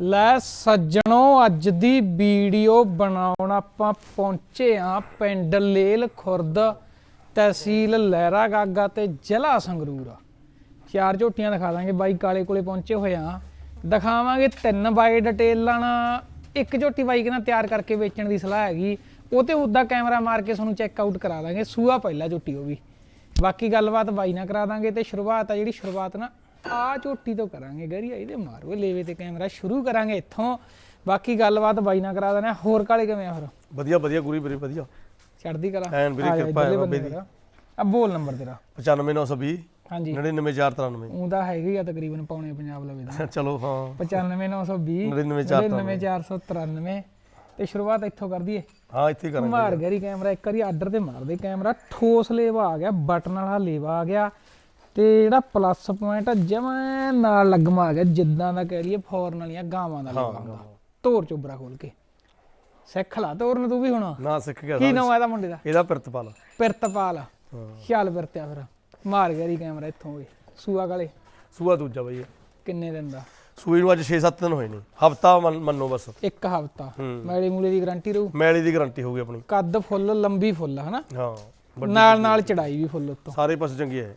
ਲੈ ਸੱਜਣੋ, ਅੱਜ ਦੀ ਵੀਡੀਓ ਬਣਾਉਣ ਆਪਾਂ ਪਹੁੰਚੇ ਆ ਪਿੰਡ ਲੇਲ ਖੁਰਦ ਤਹਿਸੀਲ ਲਹਿਰਾ ਗਾਗਾ ਤੇ ਜ਼ਿਲ੍ਹਾ ਸੰਗਰੂਰ। ਚਾਰ ਝੋਟੀਆਂ ਦਿਖਾ ਦਾਂਗੇ ਬਾਈ, ਕਾਲੇ ਕੋਲੇ ਪਹੁੰਚੇ ਹੋਏ ਆ ਦਿਖਾਵਾਂਗੇ ਤਿੰਨ ਬਾਈ ਡਿਟੇਲਾਂ ਨਾਲ। ਇੱਕ ਝੋਟੀ ਬਾਈ ਕਹਿੰਦਾ ਤਿਆਰ ਕਰਕੇ ਵੇਚਣ ਦੀ ਸਲਾਹ ਹੈਗੀ। ਉਹ ਤੇ ਉਦਾਂ ਕੈਮਰਾ ਮਾਰ ਕੇ ਤੁਹਾਨੂੰ ਚੈੱਕ ਆਊਟ ਕਰਾ ਦਾਂਗੇ। ਸੂਆ ਪਹਿਲਾ ਝੋਟੀ ਉਹ ਵੀ। ਬਾਕੀ ਗੱਲਬਾਤ ਬਾਈ ਨਾਲ ਕਰਾ ਦਾਂਗੇ ਤੇ ਸ਼ੁਰੂਆਤ ਆ ਜਿਹੜੀ ਸ਼ੁਰੂਆਤ ਨਾ ਆ ਝੋਟੀ ਤੋਂ ਕਰਾਂਗੇ ਗਰੀ ਇਹਦੇ ਮਾਰੋ ਲੇਵੇ ਤੇ ਕੈਮਰਾ ਸ਼ੁਰੂ ਕਰਾਂਗੇ ਇੱਥੋਂ। ਬਾਕੀ ਗੱਲਬਾਤ ਬਾਈ ਨਾਲ ਕਰਾ ਆ ਹੋਰ ਕਾਲੇ ਕਿਵੇਂ ਆ ਫਿਰ? ਵਧੀਆ ਵਧੀਆ ਗੁਰੀ ਵੀਰੇ ਵਧੀਆ। ਚੜਦੀ ਕਲਾ? ਐਨ ਵੀਰੇ ਕਿਰਪਾ ਹੈ ਬਾਬੇ ਦੀ। ਆ ਬੋਲ ਨੰਬਰ ਤੇਰਾ। 95920 ਹਾਂਜੀ। 99493 ਉਹਦਾ ਹੈਗੀ ਆ ਤਕਰੀਬਨ ਪੌਣੇ ਪੰਜਾਬ ਲਵੇ ਦਾ। ਚਲੋ ਹਾਂ। 95920 99493 99493 ਤੇ ਸ਼ੁਰੂਆਤ ਇੱਥੋਂ ਕਰ ਦਈਏ। ਹਾਂ ਇੱਥੇ ਕਰਾਂਗੇ। ਮਾਰ ਗਰੀ ਕੈਮਰਾ ਇੱਕ ਵਾਰੀ ਆਰਡਰ ਤੇ ਮਾਰ ਦੇ ਕੈਮਰਾ। ਠੋਸ ਲੇਵਾ ਆ ਗਿਆ ਬਟਨ ਵਾਲਾ ਲੇਵਾ ਆ ਗਿਆ। ਤੇ ਜਿਹੜਾ ਪਲੱਸ ਪੁਆਇੰਟ ਜਮਾਂ ਨਾਲ ਲੱਗਮਾ ਆ ਗਿਆ ਜਿੱਦਾਂ ਦਾ ਕਹਿ ਲਈਏ ਫੌਰਨ ਵਾਲੀਆਂ ਗਾਵਾਂ ਦਾ ਹੁੰਦਾ ਤੋਰ ਚੋਬਰਾ ਖੋਲ ਕੇ। ਸਿੱਖ ਲਾ ਤੋਰਨ ਤੂੰ ਵੀ ਹੁਣ। ਨਾ ਸਿੱਖ ਗਿਆ ਕੀ। ਨਾਮ ਆ ਇਹਦਾ ਮੁੰਡੇ ਦਾ? ਇਹਦਾ ਪਿਰਤਪਾਲ। ਪਿਰਤਪਾਲ। ਹਾਂ। ਚੱਲ ਪਿਰਤਿਆ ਫਿਰ। ਮਾਰ ਗਰੀ ਕੈਮਰਾ ਇੱਥੋਂ ਓਏ ਸੂਆ ਕਾਲੇ। ਸੂਆ ਦੂਜਾ ਬਈ। ਕਿੰਨੇ ਦਿਨ ਦਾ? ਸੂਈ ਨੂੰ ਅੱਜ 6-7 ਦਿਨ ਹੋਏ ਨੇ। ਹਫਤਾ ਮੰਨੋ ਬਸ। ਇੱਕ ਹਫਤਾ। ਹੂੰ। ਮੈਲੇ ਮੂਲੇ ਦੀ ਗਾਰੰਟੀ ਰਹੂ? ਮੈਲੀ ਦੀ ਗਾਰੰਟੀ ਹੋਊਗੀ ਆਪਣੀ। ਕੱਦ ਫੁੱਲ ਲੰਬੀ ਫੁੱਲ ਹਨਾ? ਹਾਂ ਨਾਲ ਨਾਲ ਚੜਾਈ ਵੀ ਫੁੱਲ ਉੱਤੋਂ। ਸਾਰੇ ਪਾਸੇ ਚੰਗੀ ਹੈ।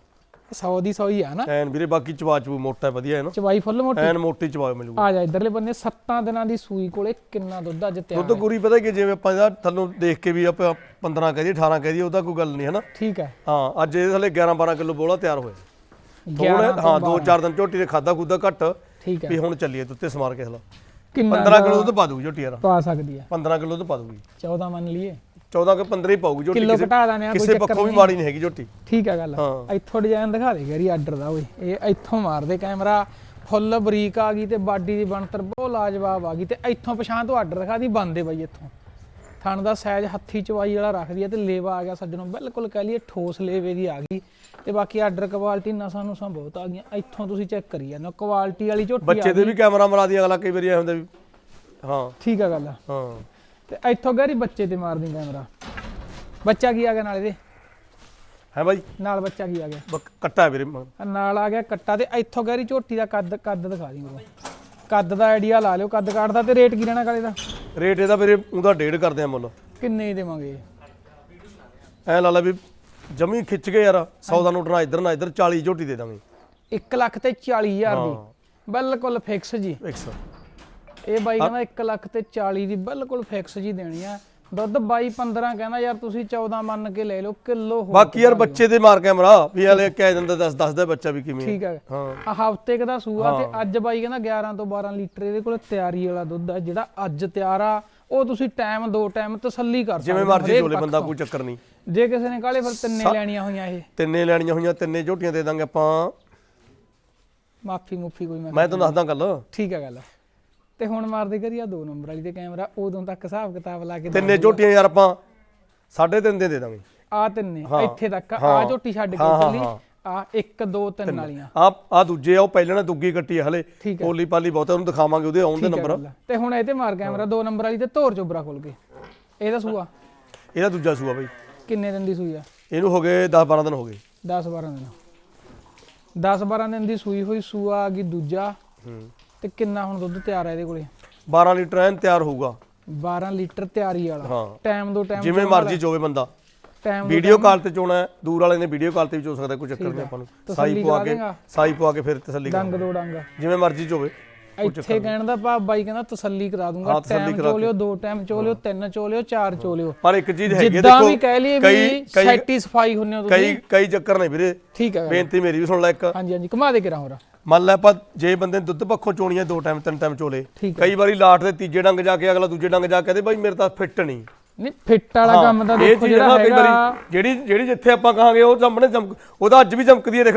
100 ਦੀ 100 ਹੀ ਆ ਨਾ। ਐਨ ਵੀਰੇ ਬਾਕੀ ਚਵਾ ਚੂ ਮੋਟਾ ਹੈ ਵਧੀਆ ਹੈ ਨਾ। ਚਵਾਈ ਫੁੱਲ ਮੋਟੀ? ਐਨ ਮੋਟੀ ਚਵਾ ਮਿਲੂਗਾ ਆ ਜਾ ਇਧਰਲੇ ਬੰਨੇ 7 ਦਿਨਾਂ ਦੀ ਸੂਈ ਕੋਲੇ ਕਿੰਨਾ ਦੁੱਧ ਅੱਜ ਤਿਆਰ ਦੁੱਧ ਗੁਰੀ ਪਤਾ ਕਿ ਜਿਵੇਂ ਆਪਾਂ ਇਹਦਾ ਥੱਲੋਂ ਦੇਖ ਕੇ ਵੀ ਆਪਾਂ 15 ਕਹਿ ਦਈਏ 18 ਕਹਿ ਦਈਏ ਉਹਦਾ ਕੋਈ ਗੱਲ ਨਹੀਂ ਹੈ ਨਾ ਠੀਕ ਹੈ। ਹਾਂ ਅੱਜ ਇਹਦੇ ਥੱਲੇ 11 12 ਕਿਲੋ ਬੋਲਾ ਤਿਆਰ ਹੋਇਆ। 11 ਥੋੜੇ ਹਾਂ ਦੋ ਚਾਰ ਦਿਨ ਝੋਟੀ ਦੇ ਖਾਦਾ ਖੁਦਾ ਘੱਟ ਠੀਕ ਹੈ। ਵੀ ਹੁਣ ਚੱਲੀਏ ਤੁੱਤੇ ਸਮਾਰ ਕੇ ਹਲਾ। ਕਿੰਨਾ 15 ਕਿਲੋ ਦੁੱਧ ਪਾ ਦੂਗੀ ਝੋਟੀ ਯਾਰ ਪਾ ਸਕਦੀ ਹੈ। 15 ਕਿਲੋ ਦੁੱਧ ਪਾ ਦੂਗੀ 14 ਮੰਨ ਲਈਏ। 14 ਕਿ 15 ਹੀ ਪਾਊਗੀ ਝੋਟੀ ਕਿਲੋ ਘਟਾ ਦਾਨੇ ਆ ਕਿਸੇ ਪੱਖੋਂ ਵੀ ਮਾੜੀ ਨਹੀਂ ਹੈਗੀ ਝੋਟੀ। ਠੀਕ ਹੈ ਗੱਲ। ਇੱਥੋਂ ਡਿਜ਼ਾਈਨ ਦਿਖਾ ਦੇ ਗਰੀ ਆਰਡਰ ਦਾ ਓਏ। ਇਹ ਇੱਥੋਂ ਮਾਰਦੇ ਕੈਮਰਾ ਫੁੱਲ ਬਰੀਕ ਆ ਗਈ ਤੇ ਬਾਡੀ ਦੀ ਬਣਤਰ ਬਹੁਤ ਲਾਜਵਾਬ ਆ ਗਈ ਤੇ ਇੱਥੋਂ ਪਛਾਣ ਤੋਂ ਆਰਡਰ ਦਿਖਾ ਦੀ ਬੰਦੇ ਬਾਈ ਇੱਥੋਂ। ਥਣ ਦਾ ਸਾਈਜ਼ ਹੱਥੀ ਚਵਾਈ ਵਾਲਾ ਰੱਖਦੀ ਆ ਤੇ ਲੇਵਾ ਆ ਗਿਆ ਸੱਜਣੋਂ ਬਿਲਕੁਲ ਕਹਿ ਲਈਏ ਠੋਸ ਲੇਵੇ ਦੀ ਆ ਗਈ। ਤੇ ਬਾਕੀ ਆਰਡਰ ਕੁਆਲਿਟੀ ਨਸਾਂ ਨੂਸਾਂ ਬਹੁਤ ਆ ਗਈਆਂ ਇੱਥੋਂ ਤੁਸੀਂ ਚੈੱਕ ਕਰੀ ਜਾਂਦੇ ਕੁਆਲਿਟੀ ਵਾਲੀ ਝੋਟੀ ਆ ਬੱਚੇ ਦੇ ਵੀ ਕੈਮਰਾ ਮਰਾ ਦੀ ਅਗਲਾ ਕਈ ਵਾਰੀ ਐ ਹੁੰਦਾ ਵੀ ਹਾਂ। ਠੀਕ ਆ ਗੱਲ ਹਾਂ। ਤੇ ਇੱਥੋਂ ਗਰੀ ਬੱਚੇ ਤੇ ਮਾਰਦੀ ਕੈਮਰਾ। ਬੱਚਾ ਕੀ ਆ ਗਿਆ ਨਾਲ ਇਹਦੇ? ਹੈ ਬਾਈ। ਨਾਲ ਬੱਚਾ ਕੀ ਆ ਗਿਆ? ਕੱਟਾ ਵੀਰੇ ਮ- ਆਹ ਨਾਲ ਆ ਗਿਆ ਕੱਟਾ ਤੇ ਇੱਥੋਂ ਗਹਿਰੀ ਝੋਟੀ ਦਾ ਕੱਦ ਕੱਦ ਦਿਖਾ ਦੀ ਮੈਨੂੰ। ਕੱਦ ਦਾ ਆਈਡੀਆ ਲਾ ਲਿਓ ਕੱਦ ਕਾਟਦਾ ਤੇ ਰੇਟ ਕੀ ਰਹਿਣਾ ਕਾਲੇ ਦਾ? ਰੇਟ ਇਹਦਾ ਵੀਰੇ ਉਹਦਾ ਡੇਢ ਕਰਦੇ ਆ ਮੁੱਲ। ਕਿੰਨੇ ਦੇਵਾਂਗੇ? ਐ ਲਾ ਲਾ ਵੀ ਜਮੀ ਖਿੱਚ ਕੇ ਯਾਰ 100 ਦਾ ਨੋਟ ਨਾ ਇੱਧਰ ਨਾ ਇੱਧਰ 40 ਝੋਟੀ ਦੇ ਦਾਂਗੇ। 1 ਲੱਖ ਤੇ 40000 ਹਾਂ ਦੀ। ਬਿਲਕੁਲ ਫਿਕਸ ਜੀ। 100 ਇਹ ਬਾਈ ਕਹਿੰਦਾ 1 ਲੱਖ ਤੇ 40 ਦੀ ਬਿਲਕੁਲ ਫਿਕਸ ਜੀ ਦੇਣੀ ਆ। ਦੁੱਧ ਬਾਈ 15 ਕਹਿੰਦਾ ਯਾਰ ਤੁਸੀਂ 14 ਮੰਨ ਕੇ ਲੈ ਲਓ ਕਿਲੋ ਹੋ ਬਾਕੀ ਯਾਰ ਬੱਚੇ ਦੇ ਮਾਰ ਕੈਮਰਾ ਵੀ ਹਲੇ ਕਹਿ ਦਿੰਦਾ ਦੱਸ ਦੱਸਦਾ ਬੱਚਾ ਵੀ ਕਿਵੇਂ ਠੀਕ ਹੈ ਹਾਂ। ਆ ਹਫ਼ਤੇ ਕ ਦਾ ਸੂਆ ਤੇ ਅੱਜ ਬਾਈ ਕਹਿੰਦਾ 11 ਤੋਂ 12 ਲੀਟਰ ਇਹਦੇ ਕੋਲ ਤਿਆਰੀ ਵਾਲਾ ਦੁੱਧ ਆ ਜਿਹੜਾ ਅੱਜ ਤਿਆਰ ਆ ਉਹ ਤੁਸੀਂ ਟਾਈਮ ਦੋ ਟਾਈਮ ਤਸੱਲੀ ਕਰ ਸਕਦੇ ਜਿਵੇਂ ਮਰਜ਼ੀ ਪੱਖ ਬੰਦਾ। ਕੋਈ ਚੱਕਰ ਨਹੀਂ। ਜੇ ਕਿਸੇ ਨੇ ਕਾਲੇ ਫਿਰ ਤਿੰਨੇ ਲੈਣੀਆਂ ਹੋਈਆਂ ਇਹ। ਤਿੰਨੇ ਲੈਣੀਆਂ ਹੋਈਆਂ ਤਿੰਨੇ ਝੋਟੀਆਂ ਦੇ ਦਾਂਗੇ ਆਪਾਂ। ਮਾਫੀ ਮੁਫੀ ਕੋਈ ਮੈਂ ਮੈਂ ਤੁਹਾਨੂੰ ਦੱਸਦਾ ਗੱਲ। ਠੀਕ ਹੈ ਗੱਲ। ਤੇ ਹੁਣ ਮਾਰਦੇ ਕਰੀਆ ਦੋ ਨੰਬਰ ਵਾਲੀ ਤੇ ਕੈਮਰਾ ਉਦੋਂ ਤੱਕ ਹਿਸਾਬ ਕਿਤਾਬ ਲਾ ਕੇ ਤਿੰਨੇ ਝੋਟੀਆਂ ਯਾਰ ਆਪਾਂ ਸਾਢੇ ਤਿੰਨ ਦੇ ਦੇ ਦਾਂਗੇ। ਆ ਤਿੰਨੇ ਇੱਥੇ ਤੱਕ ਆ ਝੋਟੀ ਛੱਡ ਕੇ ਚੱਲੀ। ਆ 1 2 3 ਵਾਲੀਆਂ। ਆ ਆ ਦੂਜੇ ਆ ਉਹ ਪਹਿਲਾਂ ਨਾ ਦੁੱਗੀ ਕੱਟੀ ਆ ਹਲੇ। ਪੋਲੀ ਪਾਲੀ ਬਹੁਤ ਉਹਨੂੰ ਦਿਖਾਵਾਂਗੇ ਉਹਦੇ ਆਉਣ ਦੇ ਨੰਬਰ। ਤੇ ਹੁਣ ਇਹ ਤੇ ਮਾਰ ਕੈਮਰਾ ਦੋ ਨੰਬਰ ਵਾਲੀ ਤੇ ਧੋਰ ਚੋਬਰਾ ਖੋਲ ਕੇ। ਇਹਦਾ ਸੂਆ। ਇਹਦਾ ਦੂਜਾ ਸੂਆ ਬਈ। ਕਿੰਨੇ ਦਿਨ ਦੀ ਸੂਈ ਆ? ਇਹਨੂੰ ਹੋ ਗਏ 10 12 ਦਿਨ ਹੋ ਗਏ। 10 12 ਦਿਨ। 10 12 ਦਿਨ ਦੀ ਸੂਈ ਹੋਈ ਸੂਆ ਆ ਗਈ ਦੂਜਾ। ਹੂੰ। ਤੇ ਕਿੰਨਾ ਹੁਣ ਦੁੱਧ ਤਿਆਰ ਆ ਇਹਦੇ ਕੋਲੇ? 12 ਲੀਟਰ ਐਨ ਤਿਆਰ ਹੋਊਗਾ। 12 ਲੀਟਰ ਤਿਆਰੀ ਵਾਲਾ। ਹਾਂ। ਟਾਈਮ ਦੋ ਟਾਈਮ ਜਿਵੇਂ ਮਰਜ਼ੀ ਚੋਵੇ ਬੰਦਾ। ਟਾਈਮ ਵੀਡੀਓ ਕਾਲ ਤੇ ਚੋਣਾ ਹੈ, ਦੂਰ ਵਾਲੇ ਨੇ ਵੀਡੀਓ ਕਾਲ ਤੇ ਵੀ ਚੋ ਸਕਦਾ ਕੋਈ ਚੱਕਰ ਨਹੀਂ ਆਪਾਂ ਨੂੰ। ਤਸੱਲੀ ਸਾਈ ਪਵਾ ਕਰਾ ਕੇ ਦੇਗਾ। ਸਾਈ ਪਵਾ ਕੇ ਫਿਰ ਤਸੱਲੀ ਕਰ ਡੰਗ ਦੋ ਡੰਗ। ਜਿਵੇਂ ਮਰਜ਼ੀ ਚੋਵੇ ਇੱਥੇ ਕਹਿਣ ਦਾ ਭਾਵ ਬਾਈ ਕਹਿੰਦਾ ਤਸੱਲੀ ਕਰਾ ਦੂੰਗਾ। ਹਾਂ, ਤਸੱਲੀ ਟਾਈਮ ਕਰਾ ਚੋ ਲਿਓ ਦੋ ਟਾਈਮ ਚੋ ਲਿਓ ਤਿੰਨ ਚੋ ਲਿਓ ਚਾਰ ਚੋ ਲਿਓ। ਪਰ ਇੱਕ ਚੀਜ਼ ਹੈਗੀ ਹੈ ਜਿੱਦਾਂ ਵੀ ਕਹਿ ਲਈਏ ਵੀ ਕਈ ਸੈਟੀਸਫਾਈ ਹੁੰਨੇ ਹੋ ਤੁਸੀਂ। ਕਈ ਕਈ ਚੱਕਰ ਨੇ ਵੀਰੇ। ਠੀਕ ਹੈ ਬੇਨਤੀ ਮੇਰੀ ਵੀ ਸੁਣ ਲੈ ਇੱਕ। ਹਾਂਜੀ ਹਾਂਜੀ ਘੁਮਾ ਦੇ ਕੇ ਹੋਰ। ਮੰਨ ਲੈ ਆਪਾਂ ਜੇ ਬੰਦੇ ਨੇ ਦੁੱਧ ਪੱਖੋਂ ਚੋਣੀਆਂ ਦੋ ਟਾਈਮ ਤਿੰਨ ਟਾਈਮ ਚੋਲੇ ਠੀਕ ਕਈ ਵਾਰੀ ਲਾਟ ਦੇ ਤੀਜੇ ਡੰਗ ਜਾ ਕੇ ਅਗਲਾ ਦੂਜੇ ਡੰਗ ਜਾ ਕੇ ਕਹਿੰਦੇ ਬਾਈ ਮੇਰੇ ਤਾਂ ਫਿੱਟ ਨਹੀਂ। ਨਹੀਂ ਫਿੱਟ ਵਾਲਾ ਕੰਮ ਤਾਂ ਇਹ ਦੇਖੋ ਚੀਜ਼ ਜਿਹੜਾ ਨਾ ਕਈ ਹੈਗਾ। ਵਾਰੀ ਜਿਹੜੀ ਜਿਹੜੀ ਜਿੱਥੇ ਆਪਾਂ ਕਹਾਂਗੇ ਉਹ ਸਾਹਮਣੇ ਚਮਕ ਉਹਦਾ ਅੱਜ ਵੀ ਚਮਕਦੀ ਹੈ ਦੇਖ।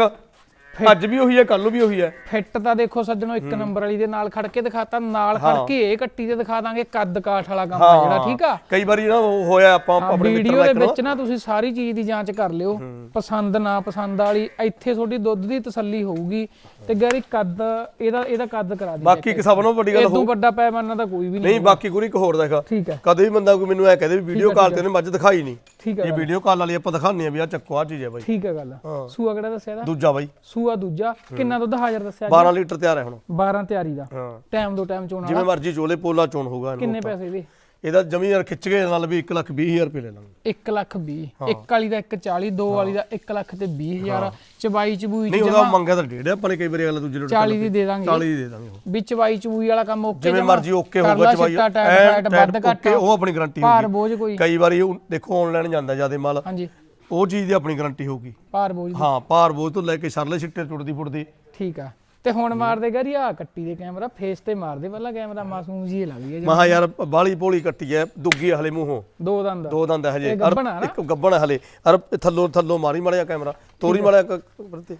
ਅੱਜ ਵੀ ਉਹੀ ਹੈ ਕੱਲ ਨੂੰ ਵੀ ਉਹੀ ਹੈ। ਫਿੱਟ ਤਾਂ ਦੇਖੋ ਸੱਜਣੋ ਇੱਕ ਨੰਬਰ ਵਾਲੀ ਦੇ ਨਾਲ ਖੜ ਕੇ ਦਿਖਾਤਾ ਨਾਲ ਖੜ ਕੇ ਇਹ ਕੱਟੀ ਤੇ ਦਿਖਾ ਦਾਂਗੇ ਕੱਦ ਕਾਠ ਵਾਲਾ ਕੰਮ ਆ ਜਿਹੜਾ ਠੀਕ ਆ? ਕਈ ਵਾਰੀ ਨਾ ਉਹ ਹੋਇਆ ਆਪਾਂ ਆਪਣੇ ਵੀਡੀਓ ਦੇ ਵਿੱਚ ਨਾ ਤੁਸੀਂ ਸਾਰੀ ਚੀਜ਼ ਦੀ ਜਾਂਚ ਕਰ ਲਿਓ। ਪਸੰਦ ਨਾ ਪਸੰਦ ਵਾਲੀ ਇੱਥੇ ਤੁਹਾਡੀ ਦੁੱਧ ਦੀ ਤਸੱਲੀ ਹੋਊਗੀ ਤੇ ਗੈਰੀ ਕੱਦ ਇਹਦਾ ਇਹਦਾ ਕੱਦ ਕਰਾ ਦੀ ਬਾਕੀ ਇੱਕ ਸਭ ਨਾਲੋਂ ਵੱਡੀ ਗੱਲ ਇਦੋਂ ਵੱਡਾ ਪੈਮਾਨਾ ਤਾਂ ਕੋਈ ਵੀ ਨਹੀਂ ਨਹੀਂ ਬਾਕੀ ਗੁਰੀ ਇੱਕ ਹੋਰ ਦੇਖਾ ਹੈ। ਕਦੇ ਵੀ ਬੰਦਾ ਕੋਈ ਮੈਨੂੰ ਐ ਕਹਦੇ ਵੀ ਵੀਡੀਓ ਕਾਲ ਤੇ ਉਹਨੇ ਮੱਝ ਦਿਖਾਈ ਨਹੀਂ। ਠੀਕ ਹੈ ਇਹ ਵੀਡੀਓ ਕਾਲ ਵਾਲੀ ਆਪਾਂ ਦਿਖਾਉਂਦੇ ਆ ਵੀ ਆ ਚੱਕੋ ਆ ਚੀਜ਼ ਹੈ ਬਾਈ। ਠੀਕ ਹੈ ਗੱਲ। ਹਾਂ। ਸੂਆ ਕਿਹੜਾ ਦੱਸਿਆ ਦਾ ਦੂਜਾ ਬਾਈ। ਸੂਆ ਦੂਜਾ। ਕਿੰਨਾ ਦੁੱਧ ਹਾਜ਼ਰ ਦੱਸਿਆ 12 ਲੀਟਰ ਤਿਆਰ ਹੈ ਹੁਣ। 12 ਤਿਆਰੀ ਦਾ। ਹਾਂ। ਟਾਈਮ ਦੋ ਟਾਈਮ ਚੋਣ ਜਿਵੇਂ ਮਰਜ਼ੀ ਚੋਲੇ ਪੋਲਾ ਚੋਣ ਹੋਊਗਾ ਇਹਨੂੰ ਕਿੰਨੇ ਪੈਸੇ ਦੇ ਇਹਦਾ ਜਮੀ ਯਾਰ ਖਿੱਚ ਕੇ ਨਾਲ ਵੀ 1 ਲੱਖ 20 ਹਜ਼ਾਰ ਰੁਪਏ ਲੈ ਲਾਂਗੇ। 1 ਲੱਖ 20 ਇੱਕ ਵਾਲੀ ਦਾ 140 ਦੋ ਵਾਲੀ ਦਾ 1 ਲੱਖ ਤੇ 20 ਹਜ਼ਾਰ। ਚਬਾਈ ਚਬੂਈ ਨਹੀਂ ਉਹਦਾ ਮੰਗਿਆ ਤਾਂ ਡੇਢ ਆਪਾਂ ਨੇ ਕਈ ਵਾਰੀ ਅਗਲਾ ਦੂਜੇ ਲੋਟ 40 ਦੀ ਦੇ ਦਾਂਗੇ। 40 ਦੀ ਦੇ ਦਾਂਗੇ ਵਿੱਚ ਚਬਾਈ ਚਬੂਈ ਵਾਲਾ ਕੰਮ ਓਕੇ ਜਿਵੇਂ ਮਰਜ਼ੀ ਓਕੇ ਹੋਊਗਾ ਟਾਇਟ ਫੈਟ ਵੱਧ ਘੱਟ ਉਹ ਆਪਣੀ ਗਾਰੰਟੀ ਭਾਰ ਹੋਊਗੀ। ਬੋਝ ਕੋਈ। ਕਈ ਵਾਰੀ ਦੇਖੋ ਆਨਲਾਈਨ ਜਾਂਦਾ ਜਿਆਦੇ ਮਾਲ। ਹਾਂਜੀ। ਉਹ ਚੀਜ਼ ਦੀ ਆਪਣੀ ਗਾਰੰਟੀ ਹੋਊਗੀ। ਭਾਰ ਬੋਝ। ਹਾਂ ਭਾਰ ਬੋਝ ਤੋਂ ਲੈ ਕੇ ਸਰਲੇ ਛਿੱਟੇ ਟੁੱਟਦੀ ਫੁੱਟਦੀ ਠੀਕ ਆ। ਤੇ ਹੁਣ ਮਾਰ ਦੇ ਗਰੀ ਆ ਕੱਟੀ ਦੇ ਕੈਮਰਾ ਫੇਸ ਤੇ ਮਾਰ ਦੇ ਪਹਿਲਾਂ ਕੈਮਰਾ ਮਾਸੂਮ ਜੀ ਲੱਗਦੀ ਹੈ ਮਹਾ ਯਾਰ ਬਾਲੀ ਪੋਲੀ ਕੱਟੀ ਐ ਦੁੱਗੀ ਹਲੇ ਮੂੰਹੋਂ। ਦੋ ਦੰਦ ਦੋ ਦੰਦ ਹੈ ਹਜੇ। ਨਾ? ਇੱਕ ਗੱਬਣ ਹਲੇ। ਅਰ ਥੱਲੋਂ ਥੱਲੋਂ ਮਾਰੀ ਮੜਿਆ ਕੈਮਰਾ। ਤੋਰੀ ਮੜਿਆ ਤੇ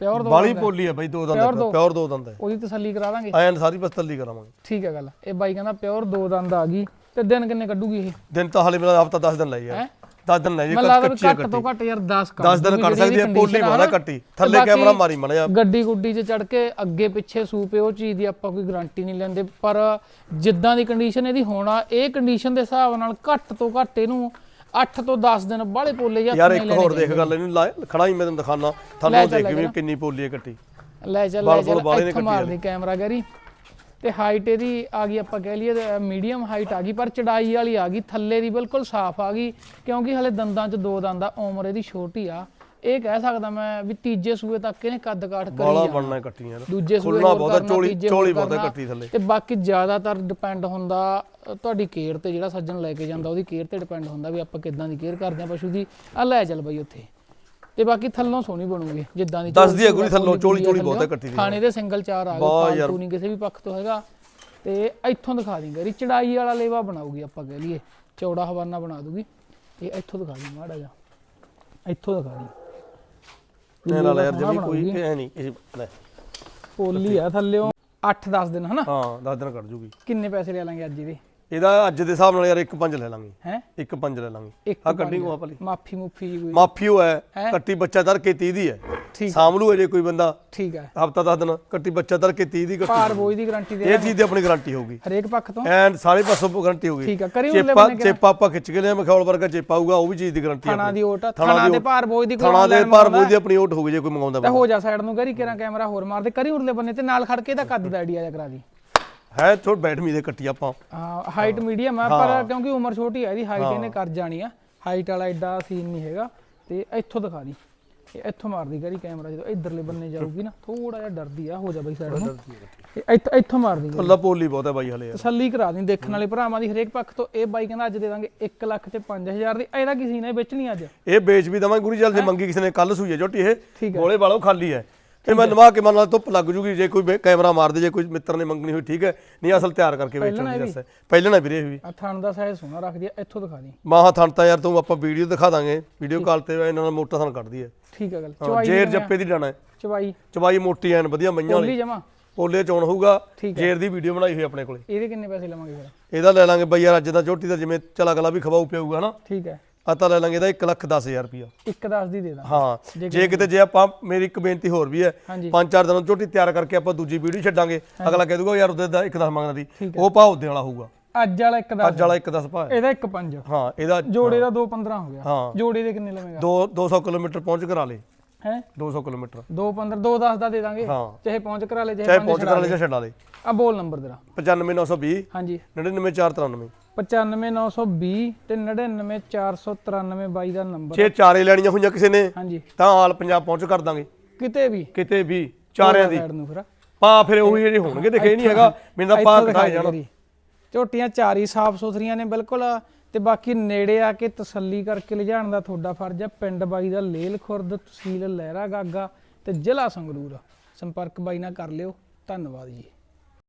ਪਿਓਰ ਦੋ ਬਾਲੀ ਪੋਲੀ ਹੈ ਬਈ ਦੋ ਦੰਦ। ਪਿਓਰ ਦੋ। ਦੰਦ ਹੈ ਉਹਦੀ ਤਸੱਲੀ ਕਰਾ ਦਾਂਗੇ। ਐਨ ਸਾਰੀ ਬਸ ਤੱਲੀ ਕਰਾਵਾਂਗੇ। ਠੀਕ ਹੈ ਗੱਲ। ਇਹ ਬਾਈ ਕਹਿੰਦਾ ਪਿਓਰ ਦੋ ਦੰਦ ਆ ਗਈ। ਤੇ ਦਿਨ ਕਿੰਨੇ ਕੱਢੂਗੀ ਇਹ? ਦਿਨ ਤਾਂ ਹਲੇ ਮੇਰਾ ਹਫਤਾ 10 ਦਿਨ ਲਈ ਹੈਂ? 10 ਦਿਨ ਲੈ ਜੀ ਮੈਨੂੰ ਲੱਗਦਾ ਵੀ ਕੱਚੀ ਹੈ ਘੱਟ ਤੋਂ ਘੱਟ ਯਾਰ 10 ਕਰ 10 ਦਿਨ ਕੱਢ ਸਕਦੀ ਹੈ ਪੋਲੀ ਵਾਲਾ ਕੱਟੀ। ਥੱਲੇ ਕੈਮਰਾ ਮਾਰੀ ਮੜਿਆ ਗੱਡੀ ਗੁੱਡੀ 'ਚ ਚੜ ਕੇ ਅੱਗੇ ਪਿੱਛੇ ਸੂਪੇ ਉਹ ਚੀਜ਼ ਦੀ ਆਪਾਂ ਕੋਈ ਗਾਰੰਟੀ ਨਹੀਂ ਲੈਂਦੇ। ਪਰ ਜਿੱਦਾਂ ਦੀ ਕੰਡੀਸ਼ਨ ਇਹਦੀ ਹੋਣਾ ਇਹ ਕੰਡੀਸ਼ਨ ਦੇ ਹਿਸਾਬ ਨਾਲ ਘੱਟ ਤੋਂ ਘੱਟ ਇਹਨੂੰ 8 ਤੋਂ 10 ਦਿਨ ਬਾਹਲੇ ਪੋਲੇ ਜਾਂ ਯਾਰ ਇੱਕ ਹੋਰ ਦੇਖ ਗੱਲ ਇਹਨੂੰ ਲਾ- ਖੜਾ ਹੀ ਮੈਂ ਤੈਨੂੰ ਦਿਖਾਣਾ ਥੱਲੋਂ ਦੇਖ ਵੀ ਕਿੰਨੀ ਪੋਲੀ ਹੈ ਕੱਟੀ। ਲੈ ਚੱਲ ਲੈ ਬੁਲ ਚੱਲ ਬਾਹਲੇ ਨੇ ਇੱਥੋਂ ਮਾਰ ਦੇ ਕੈਮਰਾ ਗਰੀ। ਤੇ ਹਾਈਟ ਇਹਦੀ ਆ ਗਈ ਆਪਾਂ ਕਹਿ ਲਈਏ ਮੀਡੀਅਮ ਹਾਈਟ ਆ ਗਈ ਪਰ ਚੜਾਈ ਵਾਲੀ ਆ ਗਈ ਥੱਲੇ ਦੀ ਬਿਲਕੁਲ ਸਾਫ਼ ਆ ਗਈ ਕਿਉਂਕਿ ਹਲੇ ਦੰਦਾਂ 'ਚ ਦੋ ਦੰਦ ਆ ਉਮਰ ਇਹਦੀ ਛੋਟੀ ਆ। ਇਹ ਕਹਿ ਸਕਦਾ ਮੈਂ ਵੀ ਤੀਜੇ ਸੂਏ ਤੱਕ ਇਹਨੇ ਕੱਦ ਕਾਠ ਕਰੀ ਬਾਲਾ। ਬਣਨਾ ਕੱਟੀ ਯਾਰ ਦੂਜੇ ਸੂਏ ਖੁੱਲਣਾ ਬਹੁਤਾ ਚੋਲੀ ਚੋਲੀ ਬਹੁਤਾ। ਕੱਟੀ ਥੱਲੇ। ਤੇ ਬਾਕੀ ਜ਼ਿਆਦਾਤਰ ਡਿਪੈਂਡ ਹੁੰਦਾ ਤੁਹਾਡੀ ਕੇਅਰ ਤੇ ਜਿਹੜਾ ਸੱਜਣ ਲੈ ਕੇ ਜਾਂਦਾ ਉਹਦੀ ਕੇਅਰ ਤੇ ਡਿਪੈਂਡ ਹੁੰਦਾ ਵੀ ਆਪਾਂ ਕਿੱਦਾਂ ਦੀ ਕੇਅਰ ਕਰਦੇ ਆ ਪਸ਼ੂ ਦੀ। ਆ ਲੈ ਚੱਲ ਬਈ ਉੱਥੇ। ਤੇ ਬਾਕੀ ਥੱਲੋਂ ਸੋਹਣੀ ਬਣੂਗੀ ਜਿੱਦਾਂ ਦੀ ਦੱਸਦੀ ਝੋਲੀ ਗੁਰੀ ਥੱਲੋਂ, ਚੋਲੀ- ਚੋਲੀ। ਬਹੁਤ ਹੈ ਕੱਟੀ ਦੀ। ਖਾਣੇ ਦੇ ਸਿੰਗਲ ਚਾਰ ਆ ਗਏ। ਪਾਲਤੂ ਨਹੀਂ ਕਿਸੇ ਵੀ ਪੱਖ ਤੋਂ ਹੈਗਾ। ਤੇ ਇੱਥੋਂ ਦਿਖਾ ਦਿੰਗੇ ਰੀ ਚੜਾਈ ਵਾਲਾ ਲੇਵਾ ਬਣਾਉਗੀ ਆਪਾਂ ਕਹਿ ਲਈਏ ਚੌੜਾ ਹਵਾਨਾ ਬਣਾ ਦੂਗੀ ਇਹ ਇੱਥੋਂ ਦਿਖਾ ਦੀ ਮਾੜਾ ਜਾ ਇੱਥੋਂ ਦਿਖਾ ਦੀ ਇਹ ਨਾਲ ਯਾਰ ਜਮੀ ਕੋਈ। ਇਹ ਨਹੀਂ ਇਹ ਲੈ। ਪੋਲੀ ਆ ਥੱਲਿਓਂ 8-10 ਦਿਨ ਹਨਾ? ਹਾਂ 10 ਦਿਨ ਕੱਢ ਜੂਗੀ। ਕਿੰਨੇ ਪੈਸੇ ਲੈ ਲਾਂਗੇ ਅੱਜ ਇਹਦੇ? ਇਹਦਾ ਅੱਜ ਦੇ ਹਿਸਾਬ ਨਾਲ ਯਾਰ 1.5 ਲੈ ਲਾਂਗੇ। ਹੈ? 1.5 ਲੈ ਲਾਂਗੇ। ਆ ਕੱਢੀ ਕੋ ਆਪਲੀ ਮਾਫੀ ਮੁਫੀ ਜੀ ਕੋਈ। ਮਾਫੀ ਹੈ ਹੈਂ? ਕੱਟੀ ਬੱਚਾ ਦਰ ਕੇ 30 ਦੀ ਹੈ। ਠੀਕ। ਸਾਂਭਲੂ ਜੇ ਕੋਈ ਬੰਦਾ ਠੀਕ ਹੈ। ਹਫਤਾ 10 ਦਿਨ ਕੱਟੀ ਬੱਚਾ ਦਰ ਕੇ 30 ਦੀ ਕੱਟੀ ਭਾਰ ਬੋਝ ਦੀ ਗਾਰੰਟੀ ਦੇ ਇਹ ਚੀਜ਼ ਦੀ ਆਪਣੀ ਗਾਰੰਟੀ ਹੋਊਗੀ। ਹਰੇਕ ਪੱਖ ਤੋਂ। ਐਂਡ ਸਾਰੇ ਪਾਸੋਂ ਗਾਰੰਟੀ ਹੋਊਗੀ। ਠੀਕ ਆ ਕਰੀ ਉਰਲੇ ਚੇਪਾ ਚੇਪਾ ਆਪਾਂ ਖਿੱਚ ਕੇ ਲਿਆ ਮਖੌਲ ਵਰਗਾ ਚੇਪਾ ਆਊਗਾ ਉਹ ਵੀ ਚੀਜ਼ ਦੀ ਗਾਰੰਟੀ ਥਾਣਾ ਦੀ ਓਟ ਥਾਣਾ ਦੀ। ਭਾਰ ਬੋਝ ਦੀ ਕੋਈ ਥਾਣਾ ਦੇ ਮੰਗਾਉਂਦਾ ਬੋਝ ਦੀ ਆਪਣੀ ਓਟ ਹੋਊਗੀ ਜੇ ਕੋਈ ਮੰਗਾਉਂਦਾ ਤੇ ਹੋ ਜਾ ਸਾਈਡ ਨੂੰ ਕਰੀ ਕਿਰਾਂ ਕੈਮਰਾ ਹੋਰ ਮਾਰ ਦੇ ਕਰੀ ਉਰਲੇ ਬੰਨੇ ਤੇ ਨਾਲ ਖੜ ਕੇ ਇਹਦਾ ਕੱਦ ਦਾ ਆਈਡੀਆ ਜਾ ਕਰਾ ਦੀ। ਹੈ ਥੋੜ ਬੈਠ ਮੀ ਦੇ ਕੱਟੀ ਆਪਾਂ। ਹਾਈਟ ਮੀਡੀਅਮ ਆ ਪਰ ਕਿਉਂਕਿ ਉਮਰ ਛੋਟੀ ਆ ਇਹਦੀ ਹਾਈਟ ਇਹਨੇ ਕਰ ਜਾਣੀ ਆ। ਹਾਈਟ ਵਾਲਾ ਐਡਾ ਸੀਨ ਨਹੀਂ ਹੈਗਾ। ਤੇ ਇੱਥੋਂ ਦਿਖਾ ਦੀ। ਇਹ ਇੱਥੋਂ ਮਾਰਦੀ ਕਰੀ ਕੈਮਰਾ ਜਦੋਂ ਇਧਰਲੇ ਬੰਨੇ ਜਾਊਗੀ ਨਾ ਥੋੜਾ ਜਿਹਾ ਡਰਦੀ ਆ ਹੋ ਜਾ ਬਈ ਸਾਈਡ ਨੂੰ। ਇਹ ਇੱਥੋਂ ਇੱਥੋਂ ਮਾਰਦੀ। ਅੱਲਾ ਪੋਲੀ ਬਹੁਤ ਹੈ ਬਾਈ ਹਲੇ। ਯਾਰ ਤਸੱਲੀ ਕਰਾ ਦੀ ਦੇਖਣ ਵਾਲੇ ਭਰਾਵਾਂ ਦੀ ਹਰੇਕ ਪੱਖ ਤੋਂ। ਇਹ ਬਾਈ ਕਹਿੰਦਾ ਅੱਜ ਦੇ ਦਾਂਗੇ 1 ਲੱਖ ਤੇ 5000 ਦੀ। ਇਹਦਾ ਕਿਸੇ ਨੇ ਵੇਚਣੀ ਅੱਜ? ਇਹ ਵੇਚ ਵੀ ਦਵਾਂ ਗੁਰੀ ਜਲ ਜੇ ਮੰਗੀ ਕਿਸੇ ਨੇ। ਕੱਲ ਸੂਈ ਹੈ ਝੋਟੀ ਇਹ। ਹੈ। ਗੋਲੇ ਵਾਲੋ ਖਾਲੀ ਹੈ ਤੇ ਮੈਂ ਨਵਾ ਕੇ ਮਨ ਨਾਲ ਧੁੱਪ ਲੱਗ ਜੂਗੀ ਜੇ ਕੋਈ ਕੈਮਰਾ ਮਾਰ ਦੇ ਜੇ ਕੋਈ ਮਿੱਤਰ ਨੇ ਮੰਗਣੀ ਹੋਈ ਠੀਕ ਹੈ? ਨਹੀਂ ਅਸਲ ਤਿਆਰ ਕਰਕੇ ਵੇਚਣ ਦੀ ਦੱਸ ਪਹਿਲਾਂ ਨਾ ਵੀਰੇ ਵੀ। ਆ ਥਣ ਦਾ ਸਾਈਜ਼ ਸੋਹਣਾ ਰੱਖਦੀ ਆ ਇੱਥੋਂ ਦਿਖਾ ਦੀ। ਮਾਹਾ ਥਣ ਤਾਂ ਯਾਰ ਤੂੰ ਆਪਾਂ ਵੀਡੀਓ ਦਿਖਾ ਦਾਂਗੇ। ਵੀਡੀਓ ਕਾਲ ਤੇ ਇਹਨਾਂ ਨਾਲ ਮੋਟਾ ਥਣ ਕੱਢਦੀ ਹੈ ਠੀਕ ਹੈ ਗੱਲ। ਚਵਾਈ ਜੇਰ ਜੱਪੇ ਦੀ ਡਾਣਾ ਹੈ। ਚਵਾਈ। ਚਵਾਈ ਮੋਟੀ ਐਨ ਵਧੀਆ ਮਈਆਂ ਵਾਲੀ। ਬੋਲੀ ਜਮਾ। ਪੋਲੇ ਚੋਣ ਹੋਊਗਾ। ਜੇਰ ਦੀ ਵੀਡੀਓ ਬਣਾਈ ਹੋਈ ਆਪਣੇ ਕੋਲੇ। ਇਹਦੇ ਕਿੰਨੇ ਪੈਸੇ ਲਵਾਂਗੇ ਫਿਰ? ਇਹਦਾ ਲੈ ਲਾਂਗੇ ਬਈ ਯਾਰ ਅੱਜ ਦਾ ਝੋਟੀ ਦਾ ਜਿਵੇਂ ਚਲਾ ਗਲਾ ਵੀ ਖਵਾਉ ਪਿਆਊਗਾ ਨਾ ਠੀਕ ਹੈ। ਆ ਤਾਂ ਲੈ ਲਾਂਗੇ ਇਹਦਾ 1 ਲੱਖ 10000 ਰੁਪਿਆ ਇੱਕ 10 ਦੀ ਦੇ ਦਾਂ ਹਾਂ ਜੇ ਕਿਤੇ ਜੇ ਆਪਾਂ ਮੇਰੀ ਇੱਕ ਬੇਨਤੀ ਹੋਰ ਵੀ ਹੈ ਪੰਜ ਚਾਰ ਦਿਨਾਂ ਨੂੰ ਝੋਟੀ ਤਿਆਰ ਕਰਕੇ ਆਪਾਂ ਦੂਜੀ ਵੀਡੀਓ ਛੱਡਾਂਗੇ। ਅਗਲਾ ਕਹਿ ਦੂਗਾ ਯਾਰ ਉਹਦੇ ਦਾ ਇੱਕ ਦਸ ਮੰਗਦਾ ਦੀ ਉਹ ਭਾਅ ਉਹਦੇ ਵਾਲਾ ਹੋਊਗਾ। ਅੱਜ ਵਾਲਾ ਇੱਕ 10 ਅੱਜ ਵਾਲਾ ਇੱਕ ਦਸ ਭਾਅ ਹੈ। ਇਹਦਾ ਇੱਕ 5 ਹਾਂ ਇਹਦਾ ਜੋੜੇ ਦਾ 2 15 ਹੋ ਗਿਆ। ਹਾਂ। ਜੋੜੇ ਦੇ ਕਿੰਨੇ ਲਵੇਂਗਾ? ਦੋ 200 ਕਿਲੋਮੀਟਰ ਪਹੁੰਚ ਕਰਾ ਲੇ। ਹੈ? 200 ਕਿਲੋਮੀਟਰ। 2 15 2 10 ਦਾ ਦੇ ਦਾਂਗੇ। ਚਾਹੇ ਪਹੁੰਚ ਕਰਾ ਲੈ ਚਾਹੇ ਚਾਹੇ ਪਹੁੰਚ ਕਰਾ ਲੇ ਜਾਂ ਛੱਡਾ ਲੇ। ਆ ਬੋਲ ਨੰਬਰ ਤੇਰਾ। 95920 ਹਾਂਜੀ। 99993 95920 ਤੇ 99493 ਬਾਈ ਦਾ ਨੰਬਰ ਜੇ ਚਾਰੇ ਲੈਣੀਆਂ ਹੋਈਆਂ ਕਿਸੇ ਨੇ ਹਾਂਜੀ। ਤਾਂ ਆਲ ਪੰਜਾਬ ਪਹੁੰਚ ਕਰ ਦਾਂਗੇ। ਕਿਤੇ ਵੀ। ਕਿਤੇ ਵੀ ਚਾਰਿਆਂ ਦੀ। ਪਾ ਫਿਰ ਉਹੀ ਜਿਹੜੇ ਹੋਣਗੇ ਦੇਖੇ ਨਹੀਂ ਹੈਗਾ ਮੈਨੂੰ ਤਾਂ ਪਾ ਇੱਥੋਂ ਕਟਾਏ ਦਿਖਾ ਜਾਣ। ਝੋਟੀਆਂ ਚਾਰੀ ਸਾਫ਼ ਸੁਥਰੀਆਂ ਨੇ ਬਿਲਕੁਲ ਤੇ ਬਾਕੀ ਨੇੜੇ ਆ ਕੇ ਤਸੱਲੀ ਕਰਕੇ ਲਿਜਾਣ ਦਾ ਤੁਹਾਡਾ ਫਰਜ਼ ਹੈ ਪਿੰਡ ਬਾਈ ਦਾ ਲੇਲ ਖੁਰਦ ਤਹਿਸੀਲ ਲਹਿਰਾ ਗਾਗਾ ਤੇ ਜ਼ਿਲ੍ਹਾ ਸੰਗਰੂਰ। ਸੰਪਰਕ ਬਾਈ ਨਾਲ ਕਰ ਲਿਓ। ਧੰਨਵਾਦ ਜੀ।